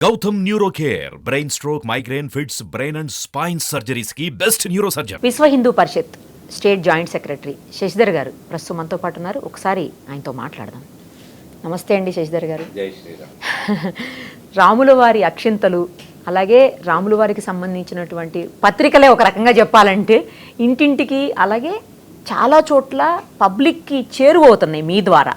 Gautam neuro care brain stroke migraine fits brain and spine సర్జరీస్కి best neurosurgeon Vishwa Hindu Parishad state joint secretary Shashidhar గారు ప్రస్తుతం మనతో పాటు ఉన్నారు. ఒకసారి ఆయనతో మాట్లాడదాం. నమస్తే అండి శశిధర్ గారు. జై శ్రీరామ్. రాముల వారి అక్షింతలు అలాగే రాముల వారికి సంబంధించినటువంటి పత్రికలే ఒక రకంగా చెప్పాలంటే ఇంటింటికి అలాగే చాలా చోట్ల పబ్లిక్కి చేరువవుతున్నాయి మీ ద్వారా.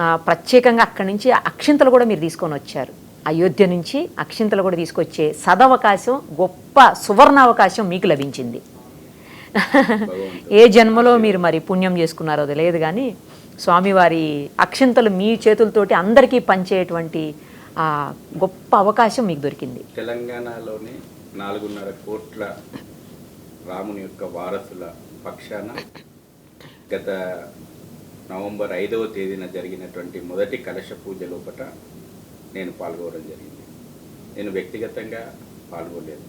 ఆ, ప్రత్యేకంగా అక్కడి నుంచి అక్షింతలు కూడా మీరు తీసుకొని వచ్చారు. అయోధ్య నుంచి అక్షింతలు కూడా తీసుకొచ్చే సదవకాశం గొప్ప సువర్ణ అవకాశం మీకు లభించింది. ఏ జన్మలో మీరు మరి పుణ్యం చేసుకున్నారో తెలియదు కానీ స్వామివారి అక్షింతలు మీ చేతులతోటి అందరికీ పంచేటువంటి ఆ గొప్ప అవకాశం మీకు దొరికింది. తెలంగాణలోని నాలుగున్నర కోట్ల రాముని యొక్క వారసుల పక్షాన గత నవంబర్ ఐదవ తేదీన జరిగినటువంటి మొదటి కలశ పూజ లోపట నేను పాల్గొనడం జరిగింది. నేను వ్యక్తిగతంగా పాల్గొనలేదు.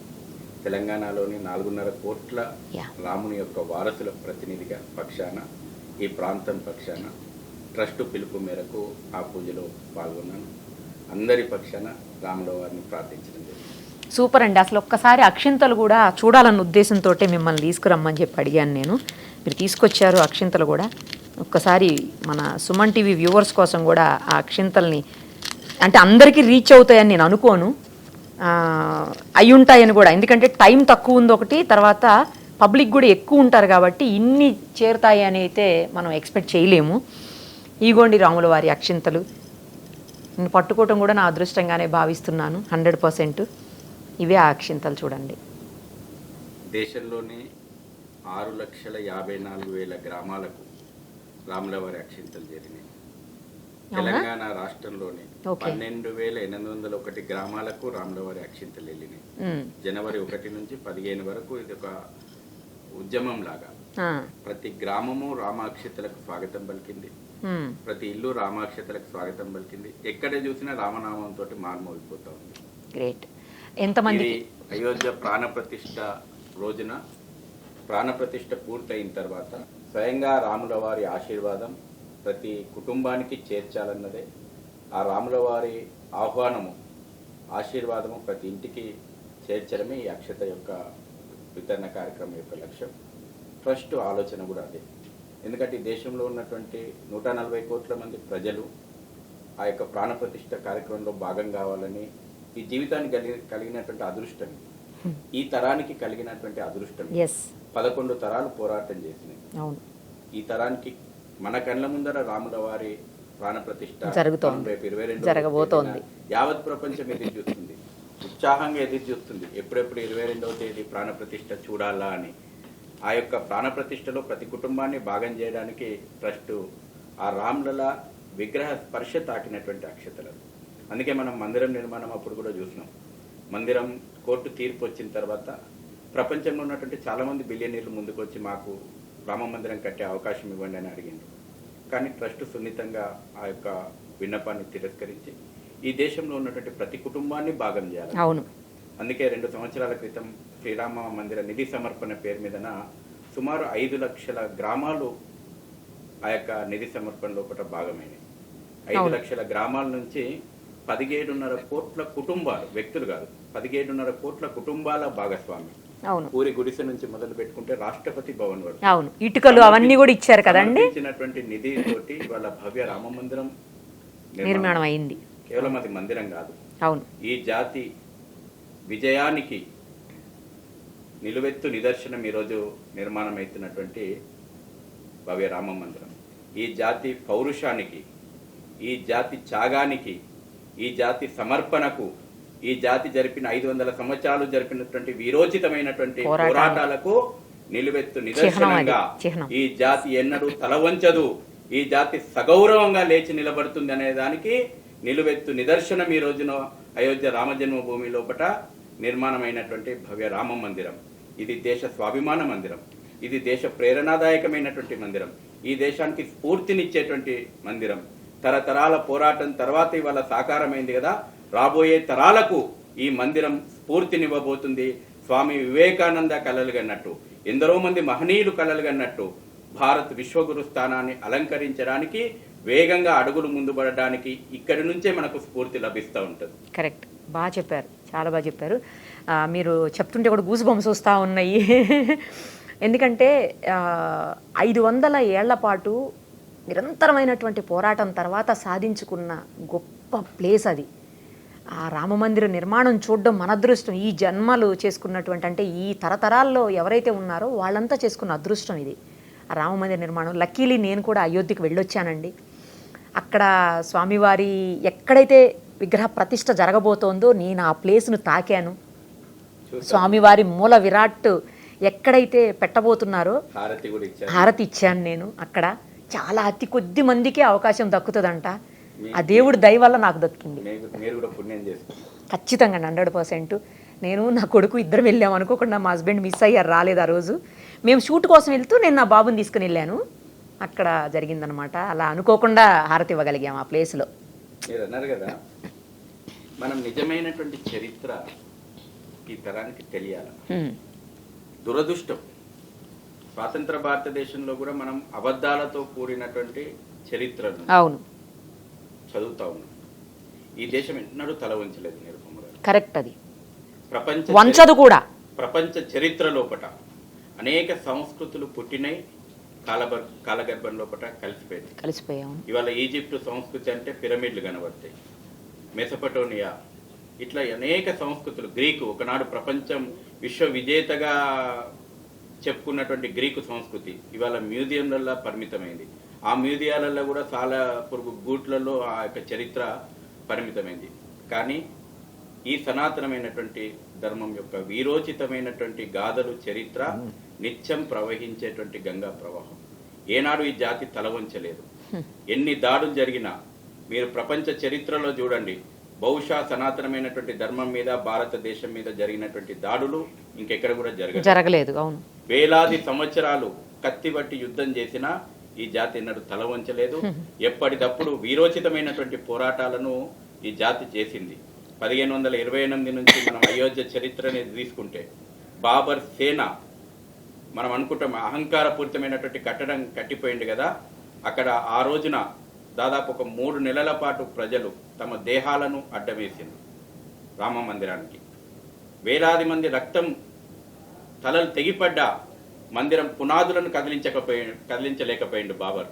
తెలంగాణలోని నాలుగున్నర కోట్ల. రాముని యొక్క వారసుల ప్రతినిధిగా పక్షాన ఈ ప్రాంతం పక్షాన ట్రస్ట్ పిలుపు మేరకు ఆ పూజలో పాల్గొన్నాను. అందరి పక్షాన రాముల వారిని ప్రార్థించడం జరిగింది. సూపర్ అండి. అసలు ఒక్కసారి అక్షింతలు కూడా చూడాలన్న ఉద్దేశంతో మిమ్మల్ని తీసుకురమ్మని చెప్పి అడిగాను నేను. మీరు తీసుకొచ్చారు అక్షింతలు కూడా. ఒక్కసారి మన సుమన్ టీవీ వ్యూవర్స్ కోసం కూడా ఆ అక్షింతల్ని అంటే అందరికీ రీచ్ అవుతాయని నేను అనుకోను. అయి ఉంటాయని కూడా. ఎందుకంటే టైం తక్కువ ఉంది ఒకటి తర్వాత పబ్లిక్ కూడా ఎక్కువ ఉంటారు కాబట్టి ఇన్ని చేరుతాయి అని అయితే మనం ఎక్స్పెక్ట్ చేయలేము. ఈగోండి రాముల వారి అక్షింతలు. నేను పట్టుకోవటం కూడా నా అదృష్టంగానే భావిస్తున్నాను హండ్రెడ్ పర్సెంట్ ఇవే ఆ అక్షింతలు చూడండి. దేశంలోని ఆరు లక్షల యాభై నాలుగు వేల గ్రామాలకు రాములవారి అక్షింతలు జరిగినాయి తెలంగాణ రాష్ట్రంలోని. పన్నెండు వేల ఎనిమిది వందల ఒకటి గ్రామాలకు రాములవారి అక్షింతలు వెళ్ళినాయి జనవరి ఒకటి నుంచి పదిహేను వరకు ఇది ఒక ఉద్యమం లాగా ప్రతి గ్రామము రామాక్షతలకు స్వాగతం పలికింది. ప్రతి ఇల్లు రామాక్షతలకు స్వాగతం పలికింది. ఎక్కడ చూసినా రామనామంతో మార్మోగిపోతా ఉంది గ్రేట్ ఎంతమంది అయోధ్య ప్రాణప్రతిష్ఠ రోజున ప్రాణప్రతిష్ఠ పూర్తయిన తర్వాత స్వయంగా రాముల వారి ఆశీర్వాదం ప్రతి కుటుంబానికి చేర్చాలన్నదే ఆ రాముల వారి ఆహ్వానము ఆశీర్వాదము ప్రతి ఇంటికి చేర్చడమే ఈ అక్షత యొక్క వితరణ కార్యక్రమం యొక్క లక్ష్యం. ట్రస్ట్ ఆలోచన కూడా అదే. ఎందుకంటే ఈ దేశంలో ఉన్నటువంటి నూట నలభై కోట్ల మంది ప్రజలు ఆ యొక్క ప్రాణప్రతిష్ఠ కార్యక్రమంలో భాగం కావాలని ఈ జీవితానికి కలిగి కలిగినటువంటి అదృష్టం. ఈ తరానికి కలిగినటువంటి అదృష్టం. పదకొండు తరాలు పోరాటం చేసినాయి. ఈ తరానికి మన కళ్ళ ముందర రాముల వారి ప్రాణప్రతిష్ఠ జరుగుతోంది. రేపు ఇరవై రెండు జరగబోతోంది. యావత్ ప్రపంచం ఎదురు చూస్తుంది. ఉత్సాహంగా ఎదురు చూస్తుంది. ఎప్పుడెప్పుడు ఇరవై రెండవ తేదీ ప్రాణప్రతిష్ఠ చూడాలా అని. ఆ యొక్క ప్రాణప్రతిష్ఠలో ప్రతి కుటుంబాన్ని భాగం చేయడానికి ట్రస్ట్ ఆ రాములల విగ్రహ స్పర్శ తాకినటువంటి అక్షతలు. అందుకే మనం మందిరం నిర్మాణం అప్పుడు కూడా చూసినాం. మందిరం కోర్టు తీర్పు వచ్చిన తర్వాత ప్రపంచంలో ఉన్నటువంటి చాలా మంది బిలియనీర్లు ముందుకు వచ్చి మాకు రామ మందిరం కట్టే అవకాశం ఇవ్వండి అని అడిగింది. కానీ ట్రస్ట్ సున్నితంగా ఆ యొక్క విన్నపాన్ని తిరస్కరించి ఈ దేశంలో ఉన్నటువంటి ప్రతి కుటుంబాన్ని భాగం చేయాలి. అవును. అందుకే రెండు సంవత్సరాల క్రితం శ్రీరామ మందిర నిధి సమర్పణ పేరు మీదన సుమారు ఐదు లక్షల గ్రామాలు ఆ యొక్క నిధి సమర్పణ లోపల భాగమైనవి. ఐదు. లక్షల గ్రామాల నుంచి పదిహేడున్నర కోట్ల కుటుంబాలు వ్యక్తులు కాదు పదిహేడున్నర కోట్ల కుటుంబాల భాగస్వామి. అవును. పూరి గుడిసె నుంచి మొదలు పెట్టుకుంటే రాష్ట్రపతి భవన్ వరకు. అవును. ఇటుకలు అవన్నీ కూడా ఇచ్చారు కదండి? సమర్పించినటువంటి నిధి తోటి వాళ్ళ భవ్య రామ మందిరం నిర్మాణం. అయింది కేవలం అది మందిరం కాదు. అవును. ఈ జాతి విజయానికి నిలువెత్తు నిదర్శనం ఈరోజు నిర్మాణం అవుతున్నటువంటి భవ్య రామ మందిరం. ఈ జాతి పౌరుషానికి ఈ జాతి త్యాగానికి ఈ జాతి సమర్పణకు ఈ జాతి జరిపిన ఐదు వందల సంవత్సరాలు జరిపినటువంటి వీరోచితమైనటువంటి పోరాటాలు. పోరాటాలకు నిలువెత్తు నిదర్శనంగా. ఈ జాతి ఎన్నడూ తల వంచదు ఈ జాతి సగౌరవంగా లేచి నిలబడుతుంది అనే దానికి నిలువెత్తు నిదర్శనం ఈ రోజున అయోధ్య రామజన్మభూమి లోపట నిర్మాణమైనటువంటి భవ్య రామ మందిరం. ఇది దేశ స్వాభిమాన మందిరం. ఇది దేశ ప్రేరణాదాయకమైనటువంటి మందిరం. ఈ దేశానికి స్ఫూర్తినిచ్చేటువంటి మందిరం. తరతరాల పోరాటం తర్వాత ఇవాళ సాకారమైంది కదా. రాబోయే తరాలకు ఈ మందిరం స్ఫూర్తినివ్వబోతుంది. స్వామి వివేకానంద కలలుగన్నట్టు ఎందరో మంది మహనీయులు కలలుగన్నట్టు భారత్ విశ్వగురు స్థానాన్ని అలంకరించడానికి వేగంగా అడుగులు ముందుపడడానికి ఇక్కడి నుంచే మనకు స్ఫూర్తి లభిస్తూ ఉంటుంది. కరెక్ట్. బాగా చెప్పారు. చాలా బాగా చెప్పారు. మీరు చెప్తుంటే కూడా గూసు బొమ్స్ వస్తూ ఉన్నాయి. ఎందుకంటే ఐదు వందల ఏళ్ళ పాటు నిరంతరమైనటువంటి పోరాటం తర్వాత సాధించుకున్న గొప్ప ప్లేస్ అది. ఆ రామమందిర నిర్మాణం చూడడం మన అదృష్టం. ఈ జన్మలు చేసుకున్నటువంటి అంటే ఈ తరతరాల్లో ఎవరైతే ఉన్నారో వాళ్ళంతా చేసుకున్న అదృష్టం ఇది. ఆ రామమందిర నిర్మాణం. లక్కీలీ నేను కూడా అయోధ్యకి వెళ్ళొచ్చానండి. అక్కడ స్వామివారి ఎక్కడైతే విగ్రహ ప్రతిష్ట జరగబోతోందో నేను ఆ ప్లేస్ను తాకాను. స్వామివారి మూల విరాట్ ఎక్కడైతే పెట్టబోతున్నారో హారతి ఇచ్చాను నేను అక్కడ. చాలా అతి కొద్ది మందికే అవకాశం దక్కుతుందంట. ఆ దేవుడి దయ వల్ల నాకు దక్కింది. ఖచ్చితంగా హండ్రెడ్ పర్సెంట్. నేను నా కొడుకు ఇద్దరు వెళ్ళాం అనుకోకుండా మా హస్బెండ్ మిస్ అయ్యారు రాలేదు ఆ రోజు. మేము షూట్ కోసం వెళ్తూ నేను నా బాబుని తీసుకుని వెళ్ళాను. అక్కడ జరిగిందనమాట అలా అనుకోకుండా హారతి ఇవ్వగలిగాం ఆ ప్లేస్లో మీరు అన్నారు కదా మనం నిజమైనటువంటి చరిత్ర ఈ తరానికి తెలియాలి. దురదృష్టం. స్వాతంత్ర భారతదేశంలో కూడా మనం అబద్ధాలతో కూడినటువంటి చరిత్రను అవును. చదువుతా ఉన్నాం ఈ దేశం ఎన్నడూ తల వంచలేదు గారు కరెక్ట్ అది. ప్రపంచ వంచదు కూడా. ప్రపంచ చరిత్ర లోపట అనేక సంస్కృతులు పుట్టినై కాలబ కాలగర్భం లోపట కలిసిపోయింది. కలిసిపోయాము ఇవాళ ఈజిప్టు సంస్కృతి అంటే పిరమిడ్లు కనబడతాయి. మెసపటోనియా. ఇట్లా అనేక సంస్కృతులు. గ్రీకు ఒకనాడు ప్రపంచం విశ్వ విజేతగా చెప్పుకున్నటువంటి గ్రీకు సంస్కృతి ఇవాళ మ్యూజియంలలో పరిమితమైంది. ఆ మ్యూజియాలలో కూడా చాలా పురుగు గూట్లలో ఆ యొక్క చరిత్ర పరిమితమైంది. కానీ ఈ సనాతనమైనటువంటి ధర్మం యొక్క వీరోచితమైనటువంటి గాథలు చరిత్ర నిత్యం ప్రవహించేటువంటి గంగా ప్రవాహం. ఏనాడు ఈ జాతి తల వంచలేదు ఎన్ని దాడులు జరిగినా మీరు ప్రపంచ చరిత్రలో చూడండి బహుశా సనాతనమైనటువంటి ధర్మం మీద భారతదేశం మీద జరిగినటువంటి దాడులు ఇంకెక్కడ కూడా జరగదు జరగలేదు అవును. వేలాది సంవత్సరాలు కత్తి బట్టి యుద్ధం చేసినా ఈ జాతి ఎన్నడూ తల వంచలేదు. ఎప్పటికప్పుడు వీరోచితమైనటువంటి పోరాటాలను ఈ జాతి చేసింది. పదిహేను వందల ఇరవై ఎనిమిది నుంచి మనం అయోధ్య చరిత్రని తీసుకుంటే బాబర్ సేన మనం అనుకుంటాం అహంకారపూరితమైనటువంటి కట్టడం కట్టిపోయింది కదా. అక్కడ ఆ రోజున దాదాపు ఒక మూడు నెలల పాటు ప్రజలు తమ దేహాలను అడ్డవేసింది రామ మందిరానికి. వేలాది మంది రక్తం తలలు తెగిపడ్డా మందిరం పునాదులను కదిలించకపోయి కదిలించలేకపోయిండు బాబర్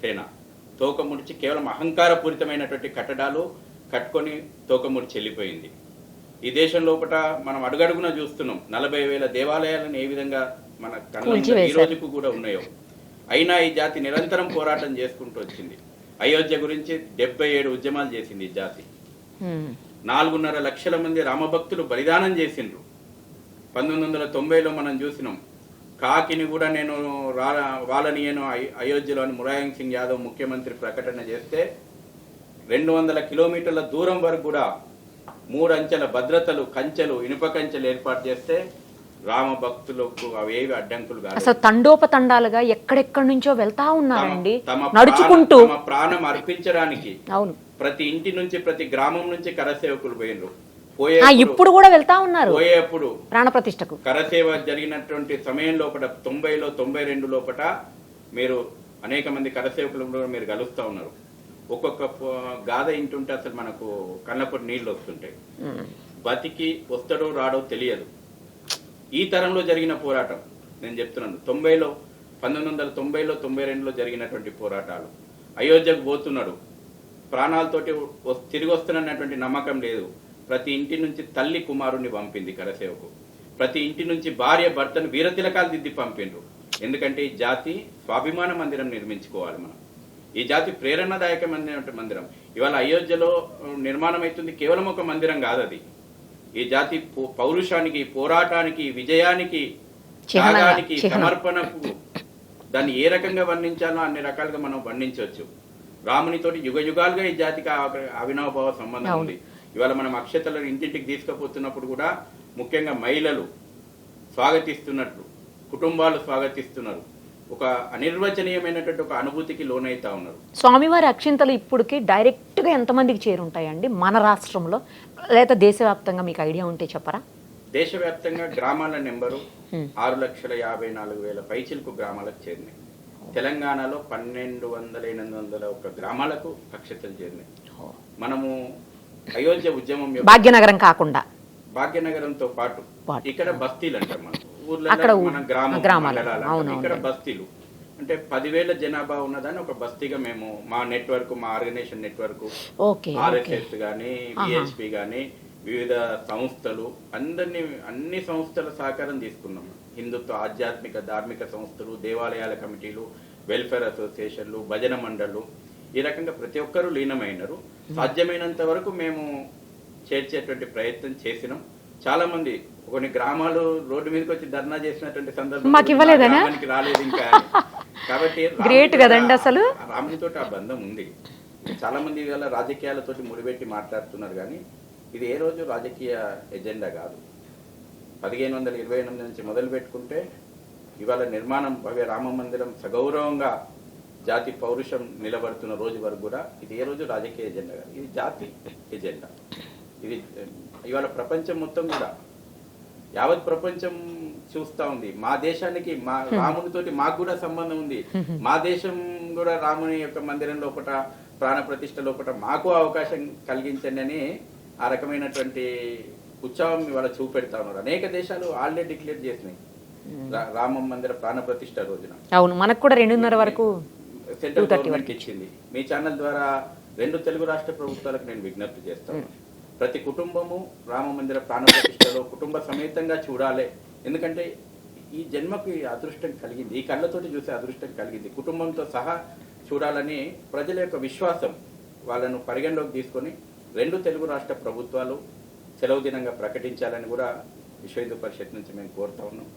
సేన. తోక ముడిచి కేవలం అహంకారపూరితమైనటువంటి కట్టడాలు కట్టుకొని తోక ముడిచి వెళ్ళిపోయింది. ఈ దేశం లోపల మనం అడుగడుగున చూస్తున్నాం నలభై వేల దేవాలయాలను ఏ విధంగా మన కళ్ళ ఈ. రోజుకు కూడా ఉన్నాయో. అయినా ఈ జాతి నిరంతరం పోరాటం చేసుకుంటూ వచ్చింది. అయోధ్య గురించి డెబ్బై ఏడు ఉద్యమాలు చేసింది ఈ జాతి. నాలుగున్నర లక్షల మంది రామభక్తులు బలిదానం చేసిండ్రు. పంతొమ్మిది వందల తొంభైలో మనం చూసినాం కాకిని కూడా నేను రా వాళ్ళనియను అయ్- అయోధ్యలోని ములాయం సింగ్ యాదవ్ ముఖ్యమంత్రి ప్రకటన చేస్తే రెండు వందల కిలోమీటర్ల దూరం వరకు కూడా మూడు అంచెల భద్రతలు కంచెలు ఇనుప కంచెలు ఏర్పాటు చేస్తే రామ భక్తులకు అవేవి అడ్డంకులు అసలు తండోపతండాలుగా ఎక్కడెక్కడి నుంచో వెళ్తా ఉన్నారండి. తమ నడుచుకుంటూ. ప్రాణ- తమ ప్రాణం అర్పించడానికి అవును. ప్రతి ఇంటి నుంచి ప్రతి గ్రామం నుంచి కరసేవకులు పోయినరు. ఇప్పుడు కూడా వెళ్తా ఉన్నారు. పోయేప్పుడు ప్రాణప్రతిష్టకు. కరసేవ జరిగినటువంటి సమయం లోపల తొంభైలో తొంభై రెండు లోపల మీరు అనేక మంది కరసేవకులు మీరు కలుస్తూ ఉన్నారు. ఒక్కొక్క గాథ ఇంటుంటే అసలు మనకు కళ్ళపొడి నీళ్ళు వస్తుంటాయి. బతికి వస్తాడో రాడో తెలియదు. ఈ తరంలో జరిగిన పోరాటం నేను చెప్తున్నాను తొంభైలో పంతొమ్మిది వందల తొంభైలో తొంభై రెండులో జరిగినటువంటి పోరాటాలు. అయోధ్యకు పోతున్నాడు. ప్రాణాలతోటి తిరిగి వస్తున్నటువంటి నమ్మకం లేదు. ప్రతి ఇంటి నుంచి తల్లి కుమారుణ్ణి పంపింది కరసేవకు. ప్రతి ఇంటి నుంచి భార్య భర్తను వీరతిలకాలు దిద్ది పంపిండ్రు. ఎందుకంటే ఈ జాతి స్వాభిమాన మందిరం నిర్మించుకోవాలి మనం. ఈ జాతి ప్రేరణాదాయకమైన మందిరం. ఇవాళ అయోధ్యలో నిర్మాణం అవుతుంది కేవలం ఒక మందిరం కాదు అది. ఈ జాతి పౌరుషానికి పోరాటానికి విజయానికి త్యాగానికి. సమర్పణకు దాన్ని ఏ రకంగా వర్ణించాలో అన్ని రకాలుగా మనం వర్ణించవచ్చు. రామునితోటి యుగ యుగాలుగా ఈ జాతికి అవినాభావ సంబంధం. ఉంది. ఇవాళ మనం అక్షతలను ఇంటింటికి తీసుకుపోతున్నప్పుడు కూడా ముఖ్యంగా మహిళలు స్వాగతిస్తున్నట్లు కుటుంబాలు స్వాగతిస్తున్నారు. ఒక అనిర్వచనీయమైనటువంటి ఒక అనుభూతికి లోనైతా ఉన్నారు. స్వామివారి అక్షింతలు ఇప్పటికి డైరెక్ట్గా ఎంతమందికి చేరుంటాయండి? మన రాష్ట్రంలో లేదా దేశవ్యాప్తంగా మీకు ఐడియా ఉంటే చెప్పరా? దేశవ్యాప్తంగా గ్రామాల నెంబరు. ఆరు లక్షల యాభై నాలుగు వేల పైచిలకు గ్రామాలకు చేరినాయి. తెలంగాణలో పన్నెండు వందల ఎనిమిది వందల ఒక గ్రామాలకు అక్షతలు చేరినాయి. మనము అయోధ్య ఉద్యమం భాగ్యనగరం కాకుండా. భాగ్యనగరంతో పాటు. ఇక్కడ బస్తీలు అంటాం మనం. ఊర్లలో మన గ్రామం గ్రామాలు. ఇక్కడ. బస్తీలు. అంటే పదివేల జనాభా ఉన్నదాన్ని ఒక బస్తీగా మేము మా నెట్వర్క్ మా ఆర్గనైజేషన్ నెట్వర్క్ ఆర్ఎస్ఎస్ గానీ బిహెచ్పి గానీ వివిధ సంస్థలు అందరినీ అన్ని సంస్థల సహకారం తీసుకున్నాం. హిందుత్వ ఆధ్యాత్మిక ధార్మిక సంస్థలు దేవాలయాల కమిటీలు వెల్ఫేర్ అసోసియేషన్లు భజన మండళ్ళు. ఈ రకంగా ప్రతి ఒక్కరూ లీనమైనారు. సాధ్యమైనంత వరకు మేము చేర్చేటువంటి ప్రయత్నం చేసినాం. చాలా మంది కొన్ని గ్రామాలు రోడ్డు మీదకి వచ్చి ధర్నా చేసినటువంటి సందర్భం మాకు ఇవ్వలేదనా? రాలేదు ఇంకా కాబట్టి రామునితో కదండి అసలు. ఆ రామునితో ఆ బంధం ఉంది. చాలా మంది ఇవాళ రాజకీయాలతోటి ముడిపెట్టి మాట్లాడుతున్నారు కానీ ఇది ఏ రోజు రాజకీయ ఎజెండా కాదు. పదిహేను వందల ఇరవై ఎనిమిది నుంచి మొదలు పెట్టుకుంటే ఇవాళ నిర్మాణం భవ్య రామ మందిరం సగౌరవంగా జాతి పౌరుషం నిలబడుతున్న రోజు వరకు కూడా ఇది ఏ రోజు రాజకీయ ఎజెండా కాదు. ఇది జాతి ఎజెండా. ఇది ఇవాళ ప్రపంచం మొత్తం కూడా యావత్ ప్రపంచం చూస్తా ఉంది. మా దేశానికి మా రామునితోటి మాకు కూడా సంబంధం ఉంది. మా దేశం కూడా రాముని యొక్క మందిరం లోపల ప్రాణ ప్రతిష్ట లోపల మాకు అవకాశం కలిగించండి అని ఆ రకమైనటువంటి ఉత్సాహం ఇవాళ చూపెడతా ఉన్నారు. అనేక దేశాలు ఆల్రెడీ డిక్లేర్ చేసినాయి. రామ మందిర ప్రాణ ప్రతిష్ట రోజున. అవును మనకు కూడా రెండున్నర వరకు సెంట్రల్ గవర్నమెంట్ ఇచ్చింది. మీ ఛానల్ ద్వారా రెండు తెలుగు రాష్ట్ర ప్రభుత్వాలకు నేను విజ్ఞప్తి చేస్తాను ప్రతి కుటుంబము రామ మందిర ప్రాణ ప్రతిష్టలో కుటుంబ సమేతంగా చూడాలి. ఎందుకంటే ఈ జన్మకు అదృష్టం కలిగింది. ఈ కళ్ళతోటి చూసే అదృష్టం కలిగింది. కుటుంబంతో సహా చూడాలని ప్రజల యొక్క విశ్వాసం వాళ్ళను పరిగణలోకి తీసుకొని రెండు తెలుగు రాష్ట్ర ప్రభుత్వాలు సెలవు దినంగా ప్రకటించాలని కూడా విశ్వ హిందూ పరిషత్ నుంచి మేము కోరుతా ఉన్నాం.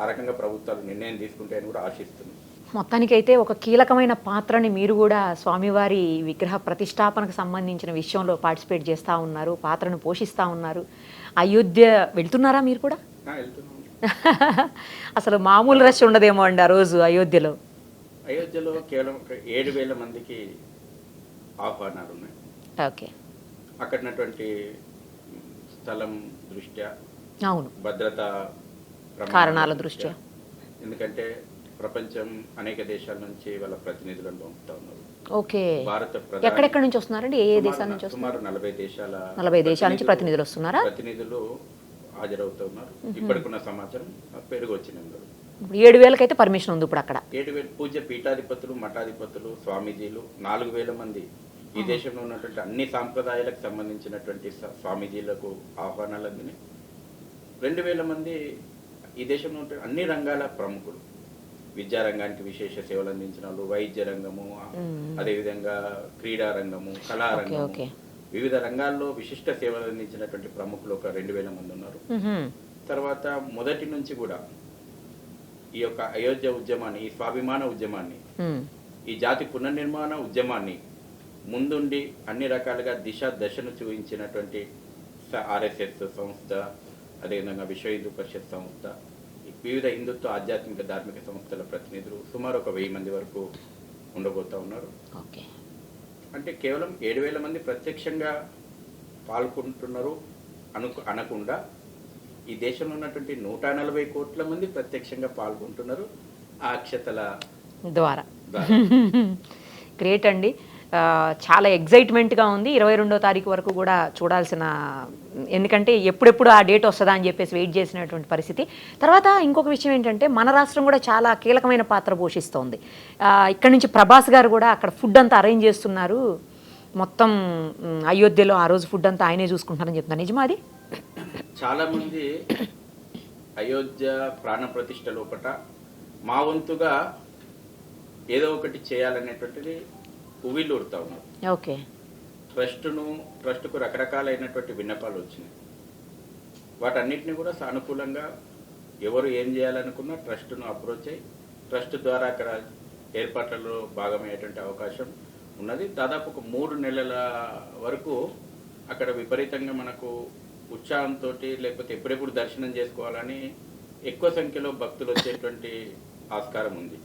ఆ రకంగా ప్రభుత్వాలు నిర్ణయం తీసుకుంటాయని కూడా ఆశిస్తున్నాం. మొత్తానికైతే ఒక కీలకమైన పాత్రని మీరు కూడా స్వామివారి విగ్రహ ప్రతిష్టాపనకు సంబంధించిన విషయంలో పార్టిసిపేట్ చేస్తూ ఉన్నారు పాత్రను పోషిస్తూ ఉన్నారు. అయోధ్య వెళ్తున్నారా మీరు కూడా? అసలు మామూలు రష్ ఉండదేమో అండి ఆ రోజు అయోధ్యలో. అయోధ్యలో కేవలం ఏడు వేల మందికి ఆహ్వానాలు ఉన్నాయి. ఓకే. అక్కడ స్థలం దృష్ట్యా? అవును. భద్రత కారణాల దృష్ట్యా. ఎందుకంటే ప్రపంచం అనేక దేశాల నుంచి వాళ్ళ ప్రతినిధులను పంపుతా ఉన్నారు. ఓకే. భారత ఎక్కడెక్కడ నుంచి వస్తున్నారండి? ఏ దేశాల నుంచి సుమారు నలభై దేశాల నలభై దేశాల నుంచి ప్రతినిధులు వస్తున్నారా? ప్రతినిధులు హాజరవుతూ ఉన్నారు. ఇప్పటికున్న సమాచారం పెరుగు వచ్చిన ఇప్పుడు ఏడు వేలకైతే పర్మిషన్ ఉంది ఇప్పుడు అక్కడ. ఏడు వేల పూజ్య పీఠాధిపతులు మఠాధిపతులు స్వామీజీలు నాలుగు వేల మంది. ఈ దేశంలో ఉన్నటువంటి అన్ని సాంప్రదాయాలకు సంబంధించినటువంటి స్వామీజీలకు ఆహ్వానాలు అందినాయి రెండు వేల మంది ఈ దేశంలో అన్ని రంగాల ప్రముఖులు. విద్యా రంగానికి విశేష సేవలు అందించిన వాళ్ళు వైద్య రంగము అదేవిధంగా క్రీడా రంగము కళా ఓకే, రంగము ఓకే. వివిధ రంగాల్లో విశిష్ట సేవలు అందించినటువంటి ప్రముఖులు ఒక రెండు వేల మంది ఉన్నారు. తర్వాత మొదటి నుంచి కూడా ఈ యొక్క అయోధ్య ఉద్యమాన్ని ఈ స్వాభిమాన ఉద్యమాన్ని. ఈ జాతి పునర్నిర్మాణ ఉద్యమాన్ని ముందుండి అన్ని రకాలుగా దిశ దశను చూపించినటువంటి ఆర్ఎస్ఎస్ సంస్థ అదేవిధంగా విశ్వ హిందూ పరిషత్ సంస్థ వివిధ హిందుత్వ ఆధ్యాత్మిక ధార్మిక సంస్థల ప్రతినిధులు సుమారు ఒక వెయ్యి మంది వరకు ఉండబోతా ఉన్నారు. అంటే కేవలం ఏడు వేల మంది ప్రత్యక్షంగా పాల్గొంటున్నారు అను అనకుండా ఈ దేశంలో ఉన్నటువంటి నూట నలభై కోట్ల మంది ప్రత్యక్షంగా పాల్గొంటున్నారు ఆ అక్షతల ద్వారా. గ్రేట్ అండి. చాలా ఎగ్జైట్మెంట్గా ఉంది. ఇరవై రెండో తారీఖు వరకు కూడా చూడాల్సిన ఎందుకంటే ఎప్పుడెప్పుడు ఆ డేట్ వస్తుందా అని చెప్పేసి వెయిట్ చేసినటువంటి పరిస్థితి. తర్వాత ఇంకొక విషయం ఏంటంటే మన రాష్ట్రం కూడా చాలా కీలకమైన పాత్ర పోషిస్తోంది. ఇక్కడ నుంచి ప్రభాస్ గారు కూడా అక్కడ ఫుడ్ అంతా అరేంజ్ చేస్తున్నారు. మొత్తం అయోధ్యలో ఆ రోజు ఫుడ్ అంతా ఆయనే చూసుకుంటారని చెప్తున్నారు. నిజమా అది? చాలామంది అయోధ్య ప్రాణ ప్రతిష్ట లోపట మా వంతుగా ఏదో ఒకటి చేయాలనేటువంటిది పువ్విళ్ళు ఉడతా ఉన్నారు. ఓకే. ట్రస్ట్ను ట్రస్ట్కు రకరకాలైనటువంటి విన్నపాలు వచ్చినాయి. వాటన్నిటిని కూడా సానుకూలంగా ఎవరు ఏం చేయాలనుకున్నా ట్రస్ట్ను అప్రోచ్ అయ్యి ట్రస్ట్ ద్వారా అక్కడ ఏర్పాట్లలో భాగమయ్యేటువంటి అవకాశం ఉన్నది. దాదాపు ఒక మూడు నెలల వరకు అక్కడ విపరీతంగా మనకు ఉత్సాహంతో లేకపోతే ఎప్పుడెప్పుడు దర్శనం చేసుకోవాలని ఎక్కువ సంఖ్యలో భక్తులు వచ్చేటువంటి ఆస్కారం ఉంది.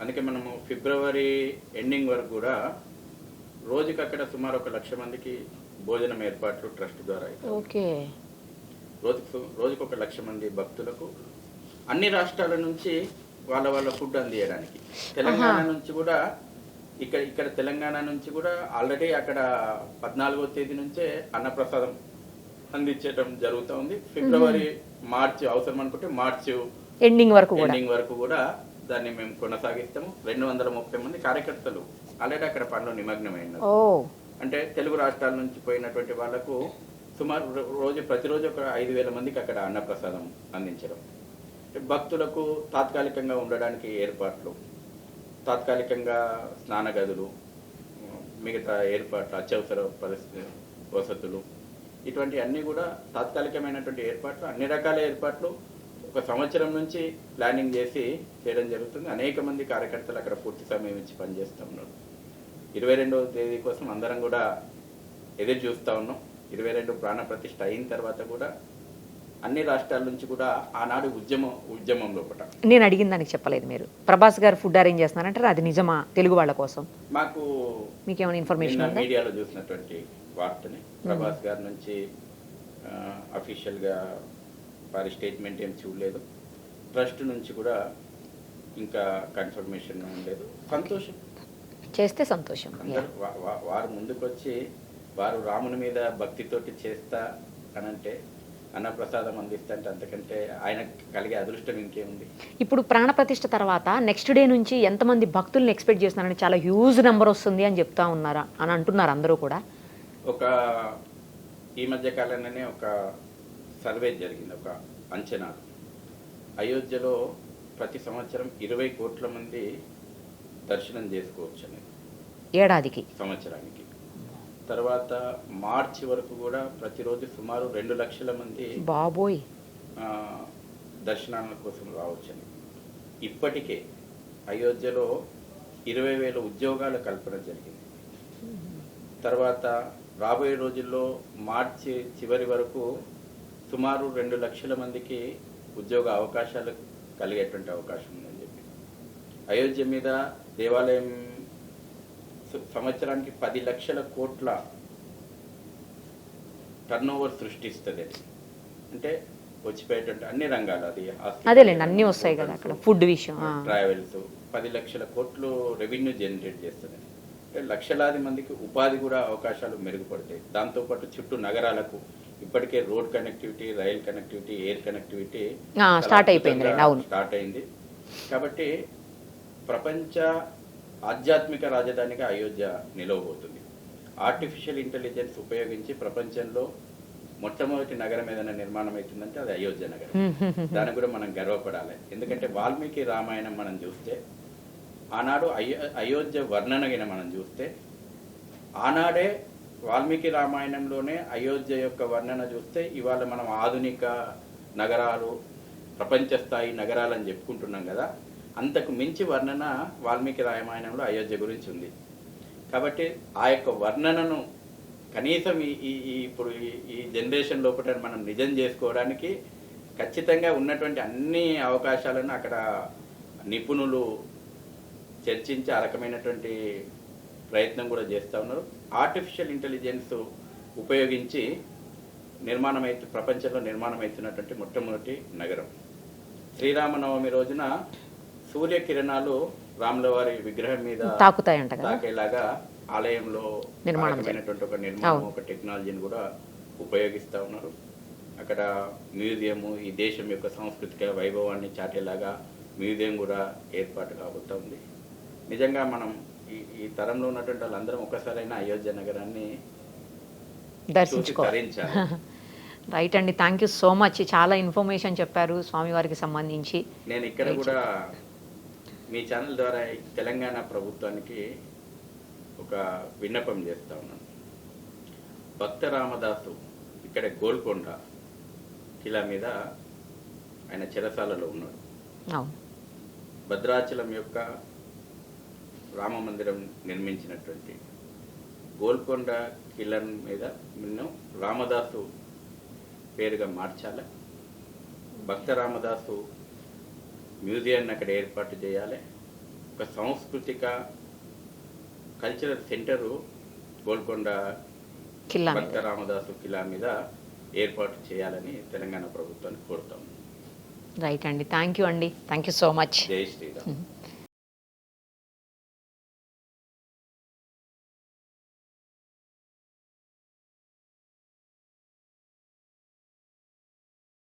అందుకే మనము ఫిబ్రవరి ఎండింగ్ వరకు కూడా రోజుకి అక్కడ సుమారు ఒక లక్ష మందికి భోజనం ఏర్పాట్లు ట్రస్ట్ ద్వారా. ఓకే. రోజుకు రోజుకు ఒక లక్ష మంది భక్తులకు అన్ని రాష్ట్రాల నుంచి వాళ్ళ వాళ్ళ ఫుడ్ అందియడానికి. తెలంగాణ నుంచి కూడా ఇక్కడ ఇక్కడ తెలంగాణ నుంచి కూడా ఆల్రెడీ అక్కడ పద్నాలుగో తేదీ నుంచే అన్నప్రసాదం అందించడం జరుగుతూ ఉంది. ఫిబ్రవరి మార్చి అవసరం అనుకుంటే మార్చి ఎండింగ్ వరకు ఎండింగ్ వరకు కూడా దాన్ని మేము కొనసాగిస్తాము. రెండు వందల ముప్పై మంది కార్యకర్తలు ఆల్రెడీ అక్కడ పనిలో నిమగ్నమైనారు. అంటే తెలుగు రాష్ట్రాల నుంచి పోయినటువంటి వాళ్ళకు సుమారు రోజు ప్రతిరోజు ఒక ఐదు వేల మందికి అక్కడ అన్నప్రసాదం అందించడం. భక్తులకు తాత్కాలికంగా ఉండడానికి ఏర్పాట్లు తాత్కాలికంగా స్నాన గదులు మిగతా ఏర్పాట్లు అత్యవసర పరిస్థితి వసతులు ఇటువంటి అన్నీ కూడా తాత్కాలికమైనటువంటి ఏర్పాట్లు అన్ని రకాల ఏర్పాట్లు ఒక సంవత్సరం నుంచి ప్లానింగ్ చేసి చేయడం జరుగుతుంది. అనేక మంది కార్యకర్తలు అక్కడ పూర్తి సమయం ఇచ్చి పనిచేస్తూ ఉన్నారు. ఇరవై రెండవ తేదీ కోసం అందరం కూడా ఎదురు చూస్తూ ఉన్నాం. ఇరవై రెండు ప్రాణ ప్రతిష్ఠ అయిన తర్వాత కూడా అన్ని రాష్ట్రాల నుంచి కూడా ఆనాడు ఉద్యమం ఉద్యమం లోపల. నేను అడిగిన దానికి చెప్పలేదు మీరు. ప్రభాస్ గారు ఫుడ్ అరేంజ్ చేస్తున్నారంటారు? అది నిజమా? తెలుగు వాళ్ళ కోసం. మాకు మీకేమైనా ఇన్ఫర్మేషన్ మీడియాలో చూసినటువంటి వార్తని ప్రభాస్ గారి నుంచి అఫీషియల్గా వారి స్టేట్మెంట్ ఏం చూడలేదు. ట్రస్ట్ నుంచి కూడా ఇంకా కన్ఫర్మేషన్ లేదు. సంతోషం. చేస్తే సంతోషం. వారు ముందుకొచ్చి వారు రాముని మీద భక్తితోటి చేస్తా అనంటే అన్నప్రసాదం అందిస్తా అంటే అంతకంటే ఆయన కలిగే అదృష్టం ఇంకేముంది? ఇప్పుడు ప్రాణప్రతిష్ఠ తర్వాత నెక్స్ట్ డే నుంచి ఎంతమంది భక్తుల్ని ఎక్స్పెక్ట్ చేస్తున్నారని చాలా హ్యూజ్ నెంబర్ వస్తుంది అని చెప్తా ఉన్నారా? అని అంటున్నారు అందరూ కూడా. ఒక ఈ మధ్య కాలంలోనే ఒక సర్వే జరిగింది ఒక అంచనా. అయోధ్యలో ప్రతి సంవత్సరం ఇరవై కోట్ల మంది దర్శనం చేసుకోవచ్చు అనేది. ఏడాదికి. సంవత్సరానికి. తర్వాత మార్చి వరకు కూడా ప్రతిరోజు సుమారు రెండు లక్షల మంది బాబోయ్. దర్శనాల కోసం రావచ్చని ఇప్పటికే అయోధ్యలో ఇరవై వేల ఉద్యోగాల కల్పన జరిగింది. తర్వాత రాబోయే రోజుల్లో మార్చి చివరి వరకు సుమారు రెండు లక్షల మందికి ఉద్యోగ అవకాశాలు కలిగేటువంటి అవకాశం ఉందని చెప్పి అయోధ్య మీద దేవాలయం సంవత్సరానికి పది లక్షల కోట్ల టర్న్ ఓవర్ సృష్టిస్తుంది అది. అంటే వచ్చిపోయేటువంటి అన్ని రంగాలు అది అదేలేండి అన్నీ వస్తాయి కదా అక్కడ ఫుడ్ విషయం. ట్రావెల్స్ పది లక్షల కోట్లు రెవెన్యూ జనరేట్ చేస్తుంది అంటే లక్షలాది మందికి ఉపాధి కూడా అవకాశాలు మెరుగుపడతాయి దాంతోపాటు చుట్టూ నగరాలకు ఇప్పటికే road connectivity rail connectivity air connectivity start అయిపోయిందిలేండి, అవును. స్టార్ట్ అయింది. కాబట్టి ప్రపంచ ఆధ్యాత్మిక రాజధానిగా అయోధ్య నిలవబోతుంది. ఆర్టిఫిషియల్ ఇంటెలిజెన్స్ ఉపయోగించి ప్రపంచంలో మొట్టమొదటి నగరం ఏదైనా నిర్మాణం అవుతుందంటే అది అయోధ్య నగరం. దానికి కూడా మనం గర్వపడాలి. ఎందుకంటే వాల్మీకి రామాయణం మనం చూస్తే ఆనాడు అయో అయోధ్య వర్ణనగిన మనం చూస్తే ఆనాడే వాల్మీకి రామాయణంలోనే అయోధ్య యొక్క వర్ణన చూస్తే ఇవాళ మనం ఆధునిక నగరాలు ప్రపంచ స్థాయి నగరాలని చెప్పుకుంటున్నాం కదా. అంతకు మించి వర్ణన వాల్మీకి రామాయణంలో అయోధ్య గురించి ఉంది. కాబట్టి ఆ యొక్క వర్ణనను కనీసం ఈ ఇప్పుడు ఈ- ఈ జనరేషన్ లోపల మనం నిజం చేసుకోవడానికి ఖచ్చితంగా ఉన్నటువంటి అన్ని అవకాశాలను అక్కడ నిపుణులు చర్చించి ఆ రకమైనటువంటి ప్రయత్నం కూడా చేస్తూ ఉన్నారు. ఆర్టిఫిషియల్ ఇంటెలిజెన్స్ ఉపయోగించి నిర్మాణం అయితే ప్రపంచంలో నిర్మాణం అవుతున్నటువంటి మొట్టమొదటి నగరం. శ్రీరామనవమి రోజున సూర్యకిరణాలు రాముల వారి విగ్రహం మీద తాకుతాయంట తాకేలాగా ఆలయంలో నిర్మాణం రకమైనటువంటి ఒక నిర్మాణం. ఒక టెక్నాలజీని కూడా ఉపయోగిస్తూ ఉన్నారు. అక్కడ మ్యూజియము ఈ దేశం యొక్క సాంస్కృతిక వైభవాన్ని చాటేలాగా మ్యూజియం కూడా ఏర్పాటు కాబోతా ఉంది. నిజంగా మనం ఈ ఈ తరంలో ఉన్నటువంటి వాళ్ళందరం ఒక్కసారైనా అయోధ్య నగరాన్ని చూసి దర్శించుకో తరించాలి. రైట్ అండి. థ్యాంక్ యూ సో మచ్ చాలా ఇన్ఫర్మేషన్ చెప్పారు స్వామివారికి సంబంధించి. నేను ఇక్కడ కూడా మీ ఛానల్ ద్వారా తెలంగాణ ప్రభుత్వానికి ఒక విన్నపం చేస్తా ఉన్నాను. భక్త రామదాసు ఇక్కడ గోల్కొండ కిలా మీద ఆయన చెరసాలలో ఉన్నాడు. భద్రాచలం యొక్క రామ మందిరం నిర్మించినటువంటి గోల్కొండ కిలన్ మీద నిన్ను రామదాసు పేరుగా మార్చాలి. భక్త రామదాసు మ్యూజియాన్ని అక్కడ ఏర్పాటు చేయాలి. ఒక సాంస్కృతిక కల్చరల్ సెంటరు గోల్కొండ భక్త రామదాసు కిలా మీద ఏర్పాటు చేయాలని తెలంగాణ ప్రభుత్వాన్ని కోరుతాం. రైట్ అండి. థ్యాంక్ యూ అండి. థ్యాంక్ యూ సో మచ్ జై శ్రీరామ్.